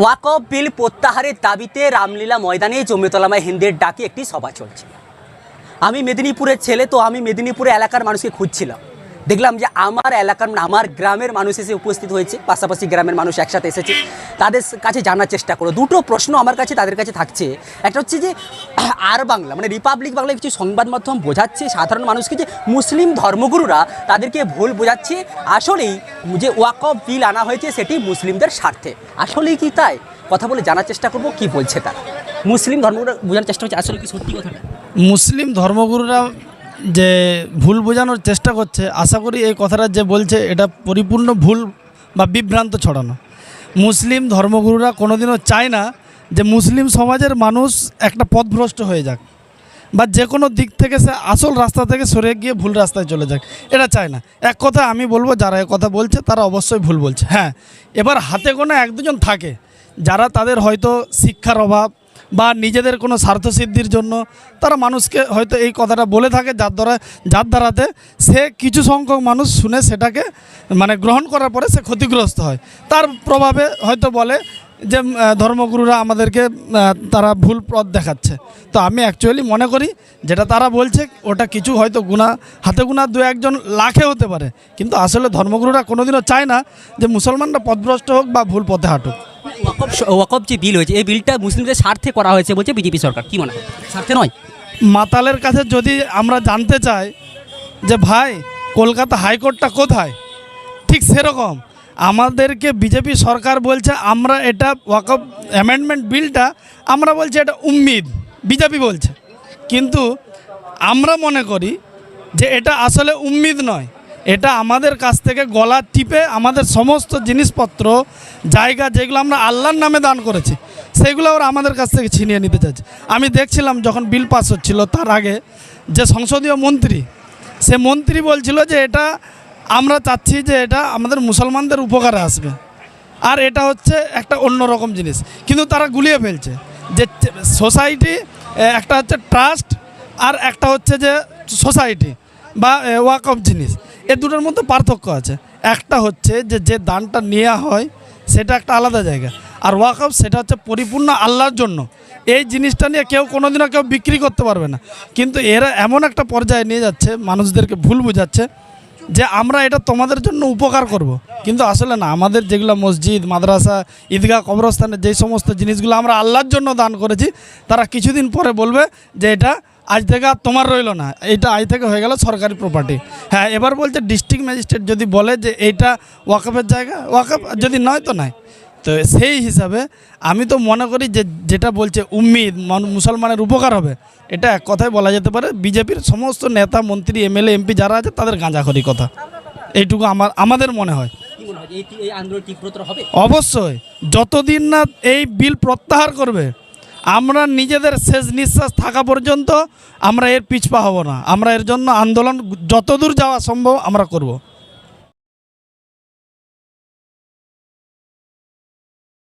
ওয়াকফ বিল প্রত্যাহারের দাবিতে রামলীলা ময়দানে জমিতলামায় হিন্দের ডাকে একটি সভা চলছে। আমি মেদিনীপুরের ছেলে তো আমি মেদিনীপুরে এলাকার মানুষকে খুঁজছিলাম। দেখলাম যে আমার এলাকার আমার গ্রামের মানুষ এসে উপস্থিত হয়েছে, পাশাপাশি গ্রামের মানুষ একসাথে এসেছে। তাদের কাছে জানার চেষ্টা করো। দুটো প্রশ্ন আমার কাছে, তাদের কাছে থাকছে। একটা হচ্ছে যে, আর বাংলা মানে রিপাবলিক বাংলায় কিছু সংবাদ মাধ্যম বোঝাচ্ছে সাধারণ মানুষকে যে মুসলিম ধর্মগুরুরা তাদেরকে ভুল বোঝাচ্ছে। আসলেই যে ওয়াকফ বিল আনা হয়েছে, সেটি মুসলিমদের স্বার্থে। আসলেই কি তাই? কথা বলে জানার চেষ্টা করব, কি বলছে তারা? মুসলিম ধর্মগুরু বোঝার চেষ্টা হচ্ছে, আসলে কি সত্যি কথাটা? মুসলিম ধর্মগুরুরা যে ভুল বোঝানোর চেষ্টা করছে, আশা করি এই কথাটা যে বলছে, এটা পরিপূর্ণ ভুল বা বিভ্রান্ত ছড়ানো। মুসলিম ধর্মগুরুরা কোনোদিনও চায় না যে মুসলিম সমাজের মানুষ একটা পথভ্রষ্ট হয়ে যাক বা যে কোনো দিক থেকে সে আসল রাস্তা থেকে সরে গিয়ে ভুল রাস্তায় চলে যাক। এটা চায় না। এক কথা আমি বলব, যারা এ কথা বলছে, তারা অবশ্যই ভুল বলছে। হ্যাঁ এবার হাতে গোনা এক দুজন থাকে, যারা তাদের হয়তো শিক্ষার অভাব বা নিজেদের কোনো স্বার্থসিদ্ধির জন্য তারা মানুষকে হয়তো এই কথাটা বলে থাকে, যার দ্বারা, যার দ্বারাতে সে কিছু সংখ্যক মানুষ শুনে সেটাকে মানে গ্রহণ করার পরে সে ক্ষতিগ্রস্ত হয়। তার প্রভাবে হয়তো বলে যে ধর্মগুরুরা আমাদেরকে তারা ভুল পথ দেখাচ্ছে। তো আমি অ্যাকচুয়ালি মনে করি, যেটা তারা বলছে, ওটা কিছু হয়তো গুণা হাতে গুণা দু একজন লাখে হতে পারে। কিন্তু আসলে ধর্মগুরুরা কোনোদিনও চায় না যে, মুসলমানরা পথভ্রষ্ট হোক বা ভুল পথে হাঁটুক। ওয়াকফ যে বিল হয়েছে, এই বিলটা মুসলিমদের স্বার্থে করা হয়েছে বলছে বিজেপি সরকার। কি মনে হয়? স্বার্থে নয়? মাতালের কাছে যদি আমরা জানতে চাই যে ভাই, কলকাতা হাইকোর্টটা কোথায়? ঠিক সেরকম। আমাদেরকে বিজেপি সরকার বলছে, আমরা এটা ওয়াকফ অ্যামেন্ডমেন্ট বিলটা, আমরা বলছি এটা উম্মিদ। বিজেপি বলছে। কিন্তু আমরা মনে করি যে এটা আসলে উম্মিদ নয়। এটা আমাদের কাছ থেকে গলা টিপে আমাদের সমস্ত জিনিসপত্র, জায়গা যেগুলো আমরা আল্লাহর নামে দান করেছি, সেগুলো ওরা আমাদের কাছ থেকে ছিনিয়ে নিতে চাইছে। আমি দেখছিলাম যখন বিল পাস হচ্ছিল তার আগে যে সংসদীয় মন্ত্রী, সে মন্ত্রী বলছিল যে এটা আমরা চাচ্ছি যে এটা আমাদের মুসলমানদের উপকারে আসবে। আর এটা হচ্ছে একটা অন্য রকম জিনিস। কিন্তু তারা গুলিয়ে ফেলছে যে সোসাইটি একটা হচ্ছে ট্রাস্ট আর একটা হচ্ছে যে সোসাইটি বা ওয়াক অফ জিনিস। এ দুটোর মধ্যে পার্থক্য আছে। একটা হচ্ছে যে যে দানটা নেওয়া হয়, সেটা একটা আলাদা জায়গা। আর ওয়াক অফ সেটা হচ্ছে পরিপূর্ণ আল্লাহর জন্য। এই জিনিসটা নিয়ে কেউ কোনোদিনও কেউ বিক্রি করতে পারবে না। কিন্তু এরা এমন একটা পর্যায়ে নিয়ে যাচ্ছে, মানুষদেরকে ভুল বোঝাচ্ছে, যে আমরা এটা তোমাদের জন্য উপকার করব। কিন্তু আসলে না, আমাদের যেগুলো মসজিদ, মাদ্রাসা, ঈদগাহ, কবরস্থানের যেই সমস্ত জিনিসগুলো আমরা আল্লাহর জন্য দান করেছি, তারা কিছুদিন পরে বলবে যে এটা আজ থেকে আর তোমার রইল না। এইটা আজ থেকে হয়ে গেল সরকারি প্রপার্টি হ্যাঁ এবার বলছে ডিস্ট্রিক্ট ম্যাজিস্ট্রেট যদি বলে যে এইটা ওয়াকফের জায়গা ওয়াকফ যদি নয় তো নয়। তো সেই হিসাবে আমি তো মনে করি যে যেটা বলছে উম্মিদ মান- মুসলমানের উপকার হবে এটা এক কথায় বলা যেতে পারে। বিজেপির সমস্ত নেতা মন্ত্রী এমএলএ এমপি যারা আছে তাদের গাঁজাখড়ি কথা। এইটুকু আমার আমাদের মনে হয়। কি এই এই আন্দোলন তীব্রতর হবে? অবশ্যই। যতদিন না এই বিল প্রত্যাহার করবে আমরা নিজেদের শেষ নিঃশ্বাস থাকা পর্যন্ত আমরা এর পিছপা হব না। আমরা এর জন্য আন্দোলন যতদূর যাওয়া সম্ভব আমরা করব।